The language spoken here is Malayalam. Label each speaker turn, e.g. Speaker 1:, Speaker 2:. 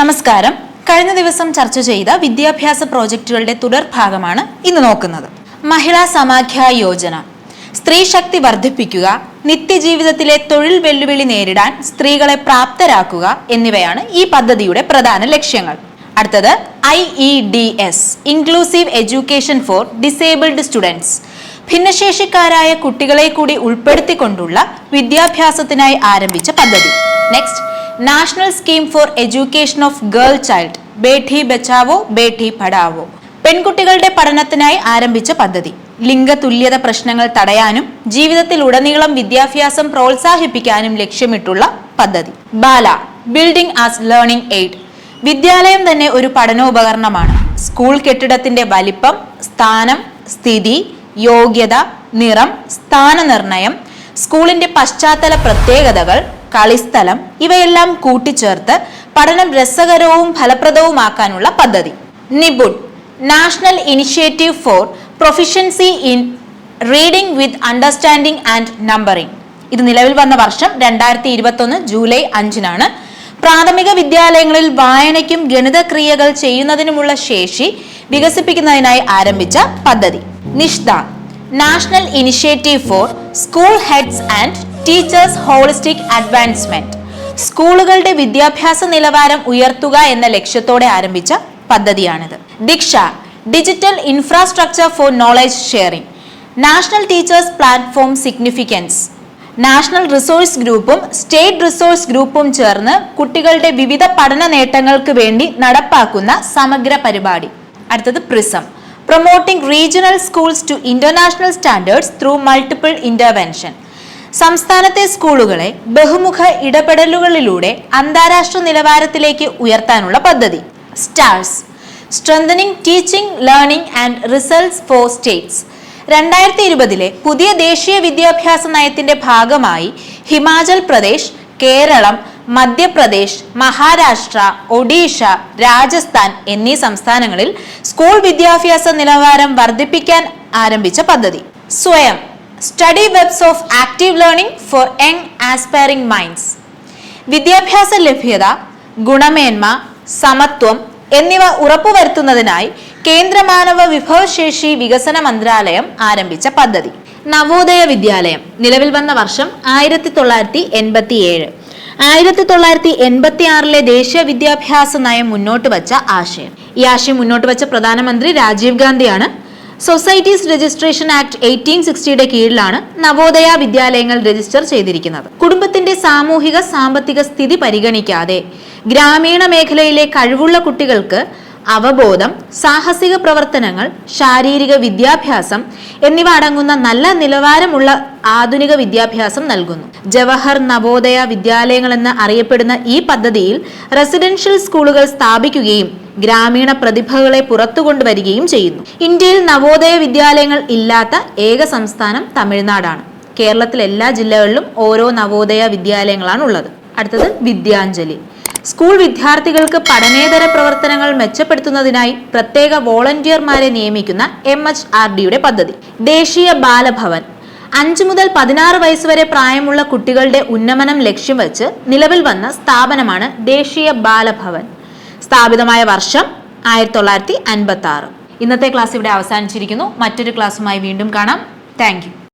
Speaker 1: നമസ്കാരം. കഴിഞ്ഞ ദിവസം ചർച്ച ചെയ്ത വിദ്യാഭ്യാസ പ്രോജക്റ്റുകളുടെ തുടർഭാഗമാണ് ഇന്ന് നോക്കുന്നത്. മഹിളാ സമാഖ്യ യോജന. സ്ത്രീ ശക്തി വർദ്ധിപ്പിക്കുക നിത്യജീവിതത്തിലെ തൊഴിൽ വെല്ലുവിളി നേരിടാൻ സ്ത്രീകളെ പ്രാപ്തരാക്കുക എന്നിവയാണ് ഈ പദ്ധതിയുടെ പ്രധാന ലക്ഷ്യങ്ങൾ. അടുത്തത് I E D S inclusive education for disabled students ഭിന്നശേഷിക്കാരായ കുട്ടികളെ കൂടി ഉൾപ്പെടുത്തിക്കൊണ്ടുള്ള വിദ്യാഭ്യാസത്തിനായി ആരംഭിച്ച പദ്ധതി. Next national scheme for education of girl child. Beti Bachao Beti Padhao. പെൺകുട്ടികളുടെ പഠനത്തിനായി ആരംഭിച്ച പദ്ധതി. ലിംഗ തുല്യത പ്രശ്നങ്ങൾ തടയാനും ജീവിതത്തിൽ ഉടനീളം വിദ്യാഭ്യാസം പ്രോത്സാഹിപ്പിക്കാനും ലക്ഷ്യമിട്ടുള്ള പദ്ധതി. BaLA building as learning aid വിദ്യാലയം തന്നെ ഒരു പഠനോപകരണമാണ്. സ്കൂൾ കെട്ടിടത്തിന്റെ വലിപ്പം സ്ഥാനം സ്ഥിതി യോഗ്യത നിറം സ്ഥാനനിർണയം സ്കൂളിന്റെ പശ്ചാത്തല പ്രത്യേകതകൾ കളിസ്ഥലം ഇവയെല്ലാം കൂട്ടിച്ചേർത്ത് പഠനം രസകരവും ഫലപ്രദവുമാക്കാനുള്ള പദ്ധതി. NIPUN national initiative for proficiency in reading with understanding and numbering. ഇത് നിലവിൽ വന്ന വർഷം രണ്ടായിരത്തി ഇരുപത്തൊന്ന് ജൂലൈ അഞ്ചിനാണ്. പ്രാഥമിക വിദ്യാലയങ്ങളിൽ വായനയ്ക്കും ഗണിതക്രിയകൾ ചെയ്യുന്നതിനുമുള്ള ശേഷി വികസിപ്പിക്കുന്നതിനായി ആരംഭിച്ച പദ്ധതി. NISHTHA national initiative for school heads and teachers holistic advancement സ്കൂളുകളുടെ വിദ്യാഭ്യാസ നിലവാരം ഉയർത്തുക എന്ന ലക്ഷ്യത്തോടെ ആരംഭിച്ച പദ്ധതിയാണിത്. DIKSHA digital infrastructure for knowledge sharing national teachers platform significance national resource ഗ്രൂപ്പും സ്റ്റേറ്റ് റിസോഴ്സ് ഗ്രൂപ്പും ചേർന്ന് കുട്ടികളുടെ വിവിധ പഠന നേട്ടങ്ങൾക്ക് വേണ്ടി നടപ്പാക്കുന്ന സമഗ്ര പരിപാടി. അടുത്തത് PRISM. Promoting regional schools to international standards through multiple intervention സംസ്ഥാനത്തെ സ്കൂളുകളെ ബഹുമുഖ ഇടപെടലുകളിലൂടെ അന്താരാഷ്ട്ര നിലവാരത്തിലേക്ക് ഉയർത്താനുള്ള പദ്ധതി STARS. Strengthening teaching learning and results for states രണ്ടായിരത്തി ഇരുപതിലെ പുതിയ ദേശീയ വിദ്യാഭ്യാസ നയത്തിന്റെ ഭാഗമായി ഹിമാചൽ പ്രദേശ് കേരളം മധ്യപ്രദേശ് മഹാരാഷ്ട്ര ഒഡീഷ രാജസ്ഥാൻ എന്നീ സംസ്ഥാനങ്ങളിൽ സ്കൂൾ വിദ്യാഭ്യാസ നിലവാരം വർദ്ധിപ്പിക്കാൻ ആരംഭിച്ച പദ്ധതി. സ്വയം study webs of active learning for young aspiring minds വിദ്യാഭ്യാസ ലഭ്യത ഗുണമേന്മ സമത്വം എന്നിവ ഉറപ്പുവരുത്തുന്നതിനായി കേന്ദ്ര മാനവ വിഭവശേഷി വികസന മന്ത്രാലയം ആരംഭിച്ച പദ്ധതി. നവോദയ വിദ്യാലയം. നിലവിൽ വന്ന വർഷം ആയിരത്തി തൊള്ളായിരത്തി എൺപത്തി ഏഴ് ആയിരത്തി തൊള്ളായിരത്തി എൺപത്തി ആറിലെ ദേശീയ വിദ്യാഭ്യാസ നയം മുന്നോട്ട് വച്ച ആശയം. ഈ ആശയം മുന്നോട്ട് വച്ച പ്രധാനമന്ത്രി രാജീവ് ഗാന്ധിയാണ്. സൊസൈറ്റീസ് രജിസ്ട്രേഷൻ ആക്ട് എയ്റ്റീൻ സിക്സ്റ്റിയുടെ കീഴിലാണ് നവോദയ വിദ്യാലയങ്ങൾ രജിസ്റ്റർ ചെയ്തിരിക്കുന്നത്. കുടുംബത്തിന്റെ സാമൂഹിക സാമ്പത്തിക സ്ഥിതി പരിഗണിക്കാതെ ഗ്രാമീണ മേഖലയിലെ കഴിവുള്ള കുട്ടികൾക്ക് അവബോധം സാഹസിക പ്രവർത്തനങ്ങൾ ശാരീരിക വിദ്യാഭ്യാസം എന്നിവ അടങ്ങുന്ന നല്ല നിലവാരമുള്ള ആധുനിക വിദ്യാഭ്യാസം നൽകുന്നു. ജവഹർ നവോദയ വിദ്യാലയങ്ങൾ എന്ന് അറിയപ്പെടുന്ന ഈ പദ്ധതിയിൽ റെസിഡൻഷ്യൽ സ്കൂളുകൾ സ്ഥാപിക്കുകയും ഗ്രാമീണ പ്രതിഭകളെ പുറത്തു കൊണ്ടുവരികയും ചെയ്യുന്നു. ഇന്ത്യയിൽ നവോദയ വിദ്യാലയങ്ങൾ ഇല്ലാത്ത ഏക സംസ്ഥാനം തമിഴ്നാടാണ്. കേരളത്തിലെ എല്ലാ ജില്ലകളിലും ഓരോ നവോദയ വിദ്യാലയങ്ങളാണ് ഉള്ളത് അടുത്തത് വിദ്യാഞ്ജലി. സ്കൂൾ വിദ്യാർത്ഥികൾക്ക് പഠനേതര പ്രവർത്തനങ്ങൾ മെച്ചപ്പെടുത്തുന്നതിനായി പ്രത്യേക വോളണ്ടിയർമാരെ നിയമിക്കുന്ന എം എച്ച് ആർ ഡിയുടെ പദ്ധതി. ദേശീയ ബാലഭവൻ. അഞ്ചു മുതൽ പതിനാറ് വയസ്സ് വരെ പ്രായമുള്ള കുട്ടികളുടെ ഉന്നമനം ലക്ഷ്യം വെച്ച് നിലവിൽ വന്ന സ്ഥാപനമാണ് ദേശീയ ബാലഭവൻ. സ്ഥാപിതമായ വർഷം ആയിരത്തി തൊള്ളായിരത്തി അൻപത്തി ആറ് ഇന്നത്തെ ക്ലാസ് ഇവിടെ അവസാനിച്ചിരിക്കുന്നു. മറ്റൊരു ക്ലാസ്സുമായി വീണ്ടും കാണാം. താങ്ക്